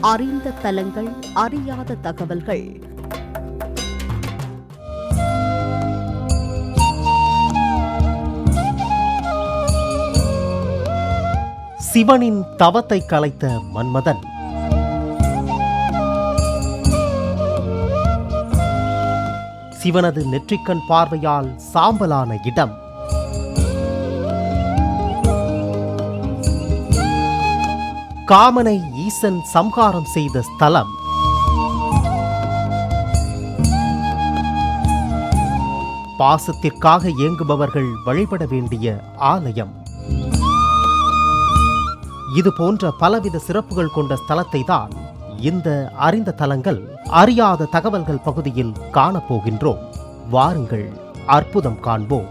அறிந்த தலங்கள் அறியாத தகவல்கள். சிவனின் தவத்தை கலைத்த மன்மதன். சிவனது நெற்றிக்கண் பார்வையால் சாம்பலான இடம். காமனை ஈசன் சம்ஹாரம் செய்த ஸ்தலம். பாசத்திற்காக இயங்குபவர்கள் வழிபட வேண்டிய ஆலயம். இது போன்ற பலவித சிறப்புகள் கொண்ட ஸ்தலத்தை தான் இந்த அறிந்த தலங்கள் அறியாத தகவல்கள் பகுதியில் காணப்போகின்றோம். வாருங்கள் அற்புதம் காண்போம்.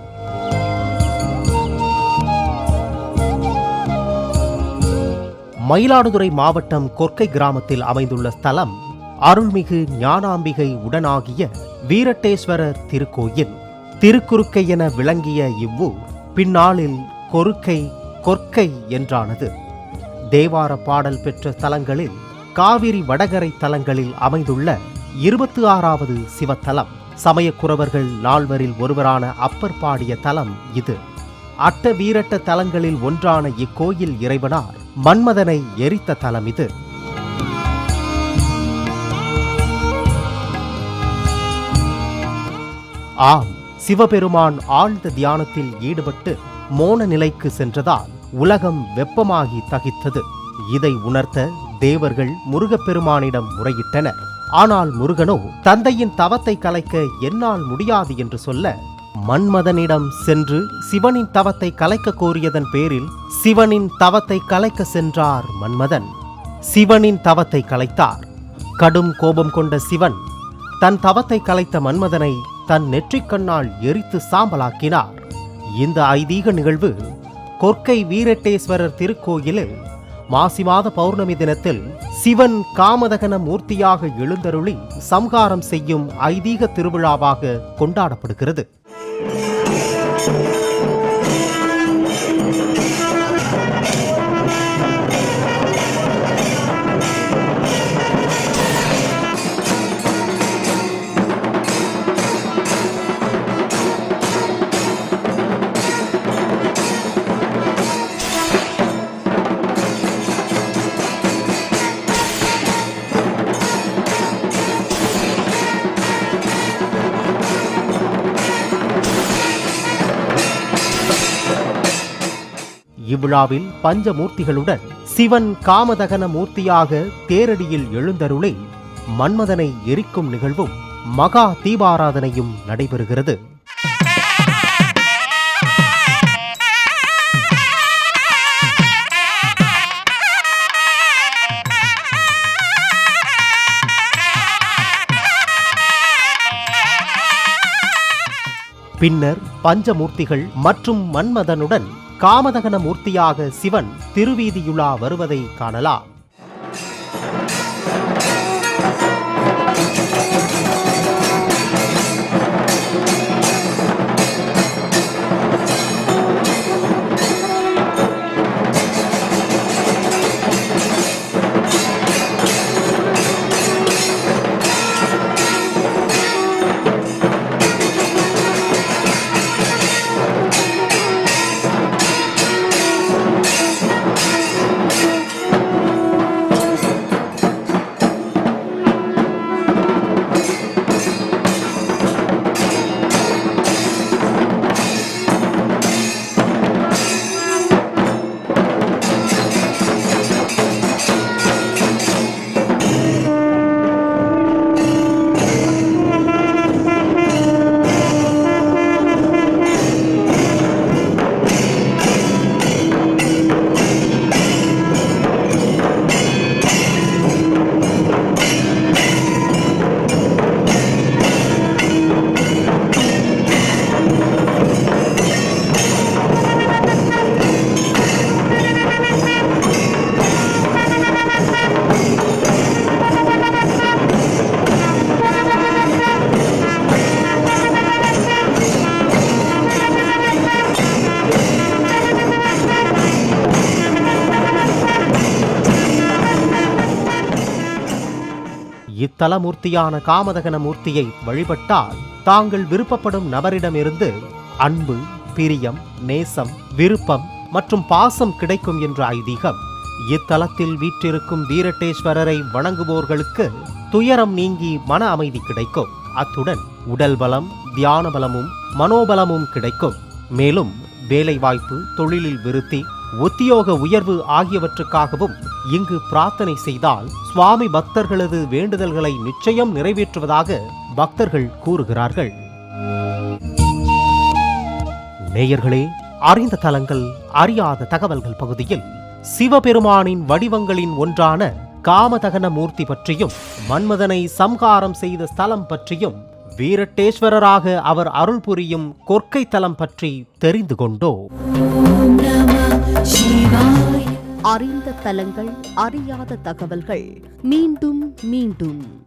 மயிலாடுதுறை மாவட்டம் கொர்க்கை கிராமத்தில் அமைந்துள்ள ஸ்தலம் அருள்மிகு ஞானாம்பிகை உடனாகிய வீரட்டேஸ்வரர் திருக்கோயில். திருக்குறுக்கை என விளங்கிய இவ்வூர் பின்னாளில் கொருக்கை கொற்கை என்றானது. தேவார பாடல் பெற்ற தலங்களில் காவிரி வடகரை தலங்களில் அமைந்துள்ள இருபத்தி ஆறாவது சிவத்தலம். சமயக்குறவர்கள் நால்வரில் ஒருவரான அப்பர் பாடிய தலம் இது. அட்ட வீரட்ட தலங்களில் ஒன்றான இக்கோயில் இறைவனார் மன்மதனை எரித்த தலம் இது. ஆம் சிவபெருமான் ஆழ்ந்த தியானத்தில் ஈடுபட்டு மோன நிலைக்கு சென்றதால் உலகம் வெப்பமாகி தகித்தது. இதை உணர்த்த தேவர்கள் முருகப்பெருமானிடம் முறையிட்டனர். ஆனால் முருகனோ தந்தையின் தவத்தை கலைக்க என்னால் முடியாது என்று சொல்ல மன்மதனிடம் சென்று சிவனின் தவத்தை கலைக்க கோரியதன் பேரில் சிவனின் தவத்தை கலைக்க சென்றார் மன்மதன். சிவனின் தவத்தை கலைத்தார். கடும் கோபம் கொண்ட சிவன் தன் தவத்தை கலைத்த மன்மதனை தன் நெற்றிக்கண்ணால் எரித்து சாம்பலாக்கினார். இந்த ஐதீக நிகழ்வு கொற்கை வீரட்டேஸ்வரர் திருக்கோயிலில் மாசி மாத பௌர்ணமி தினத்தில் சிவன் காமதகன மூர்த்தியாக எழுந்தருளி சம்ஹாரம் செய்யும் ஐதீக திருவிழாவாக கொண்டாடப்படுகிறது. இவ்விழாவில் பஞ்சமூர்த்திகளுடன் சிவன் காமதகன மூர்த்தியாக தேரடியில் எழுந்தருளை மன்மதனை எரிக்கும் நிகழ்வும் மகா தீபாராதனையும் நடைபெறுகிறது. பின்னர் பஞ்சமூர்த்திகள் மற்றும் மன்மதனுடன் காமதகன மூர்த்தியாக சிவன் திருவீதியுலா வருவதை காணலாம். இத்தலமூர்த்தியான காமதகன மூர்த்தியை வழிபட்டால் தாங்கள் விருப்பப்படும் நபரிடமிருந்து அன்பு பிரியம் நேசம் விருப்பம் மற்றும் பாசம் கிடைக்கும் என்ற ஐதீகம் இத்தலத்தில் வீற்றிருக்கும் வீரட்டேஸ்வரரை வணங்குவோர்களுக்கு துயரம் நீங்கி மன அமைதி கிடைக்கும். அத்துடன் உடல் பலம் தியான பலமும் மனோபலமும் கிடைக்கும். மேலும் வேலைவாய்ப்பு தொழிலில் விருத்தி உத்தியோக உயர்வு ஆகியவற்றுக்காகவும் இங்கு பிரார்த்தனை செய்தால் சுவாமி பக்தர்களது வேண்டுதல்களை நிச்சயம் நிறைவேற்றுவதாக பக்தர்கள் கூறுகிறார்கள். நேயர்களே அறிந்த தலங்கள் அறியாத தகவல்கள் பகுதியில் சிவபெருமானின் வடிவங்களின் ஒன்றான காமதகன மூர்த்தி பற்றியும் மன்மதனை சம்ஹாரம் செய்த ஸ்தலம் பற்றியும் வீரட்டேஸ்வரராக அவர் அருள் புரியும் கொற்கை தலம் பற்றி தெரிந்து கொண்டோம் அறிந்த தலங்கள் அறியாத தகவல்கள் மீண்டும் மீண்டும்.